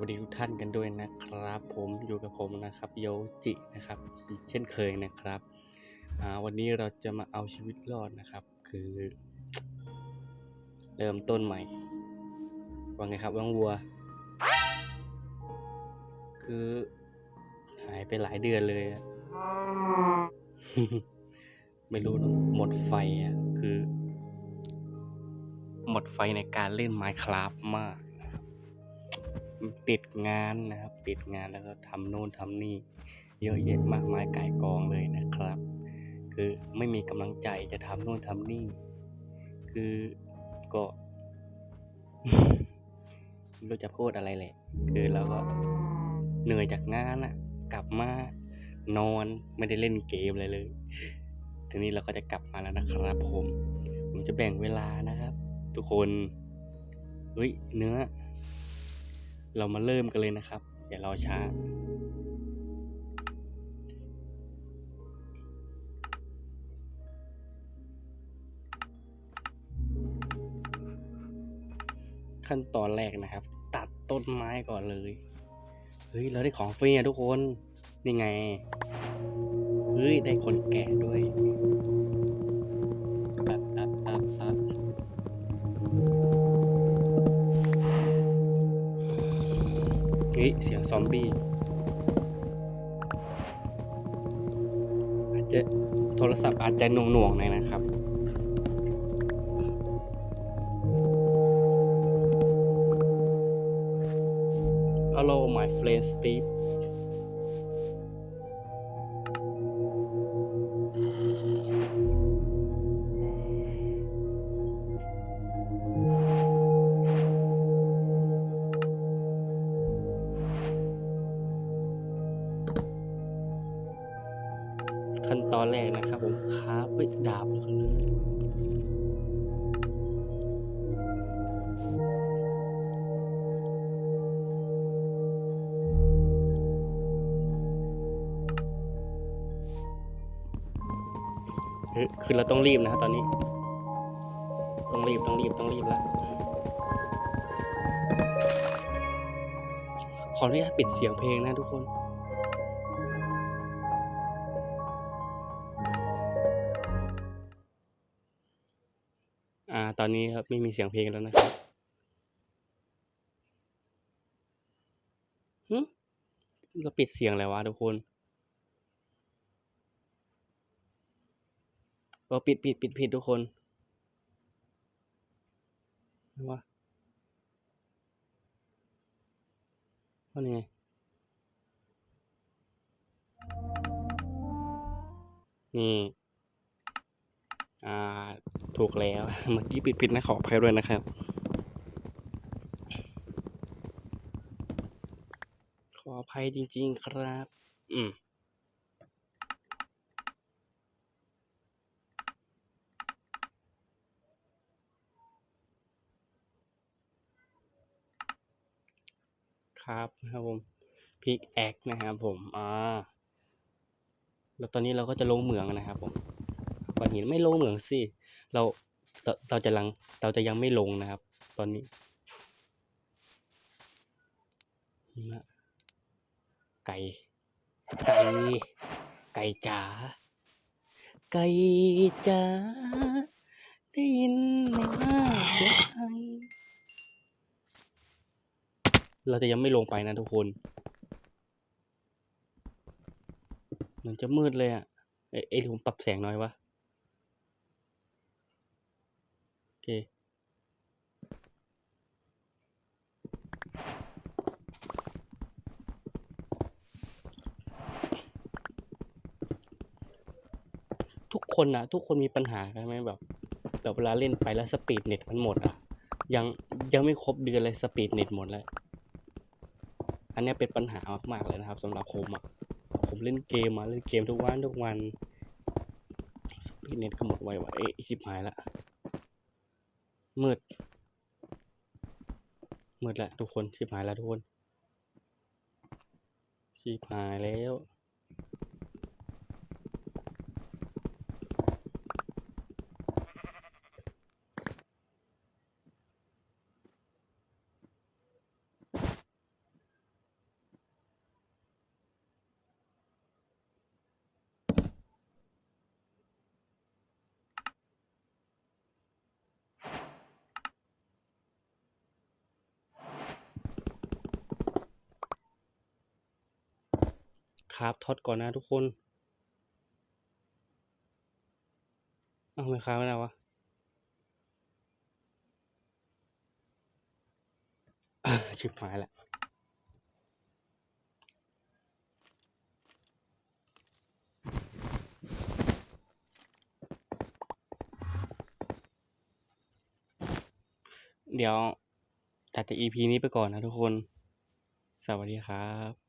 วัสดีทุกท่านกันด้วยนะครับ ผมอยู่กับผมนะครับโยจินะครับเช่นเคยนะครับวันนี้เราจะมาเอาชีวิตรอดนะครับ คือ เริ่มต้นใหม่ว่าไงครับวังวัว คือหายไปหลายเดือนเลย ไม่รู้หมดไฟอะคือ หมดไฟในการเล่น Minecraft มาก ติดงานนะครับ ติดงานแล้วก็ทำโน่นทำนี่ เยอะแยะมากมายก่ายกองเลยนะครับ คือไม่มีกำลังใจจะทำโน่นทำนี่ คือก็ไม่รู้จะพูดอะไรเลย คือเราก็เหนื่อยจากงานอะกลับมานอนไม่ได้เล่นเกมอะไรเลย ทีนี้เราก็จะกลับมาแล้วนะครับผม ผมจะแบ่งเวลานะครับ ทุกคน เฮ้ย เนื้อ เรามาเริ่มกันเลยนะครับ อย่ารอช้า ขั้นตอนแรกนะครับ ตัดต้นไม้ก่อนเลย เฮ้ย เราได้ของฟรีอะทุกคน นี่ไง เฮ้ย ได้คนแก่ด้วย เฮ้ยเสียงซอมบี้อาจจะโทรศัพท์อาจจะหน่วงๆหน่อยนะครับ Hello my friend Steve ขั้นตอนแรกนะครับผมคาบด้วยดาบแล้วก็เลยเฮ้ยคือเราต้องรีบนะครับตอนนี้ ต้องรีบต้องรีบต้องรีบแล้วขออนุญาตปิดเสียงเพลงนะทุกคน อ่า ตอนนี้ครับไม่มีเสียงเพลงแล้วนะครับหึเราปิดเสียงอะไรวะทุกคนเออปิดปิดปิดผิดทุกคนว่าว่าไงนี่ อ่า ถูกแล้ว เมื่อกี้ปิดผิดนะขออภัยด้วยนะครับ ขออภัยจริง ๆ ครับ อืมครับนะครับผมพิกแอคนะครับผมอ่าแล้วตอนนี้เราก็จะลงเหมืองนะครับผมก่อนหินไม่ลงเหมืองสิ เราเราเราจะลังเราจะยังไม่ลงนะครับ ตอนนี้นะไก่ ไก่ ไก่จ๋าไก่จ๋าได้ยินไหมว่าเสียงใครเราจะยังไม่ลงไปนะทุกคน มันจะมืดเลยอะเอเอ้ยผมปรับแสงน้อยวะ โอ เค ทุกคนนะทุกคนมีปัญหาใช่ไหมแบบแบบเวลาเล่นไปแล้วสปีดเน็ตมันหมดอะ ยังยังไม่ครบเดือนเลยสปีดเน็ตหมดแล้วอันนี้เป็นปัญหามากๆเลยนะครับสำหรับผมอะผมเล่นเกมมาเล่นเกมทุกวันทุกวันสปีดเน็ตก็หมดไวว่ะเอ๊ะชิบหายละ มืด มืดและทุกคนชิบหายแล้วทุกคนชิบหายแล้ว คราฟท็อตก่อนนะทุกคน เอาไม่คาฟไม่ได้วะชิบหายละเดี๋ยวตัดจาก EP นี้ไปก่อนนะทุกคน สวัสดีครับ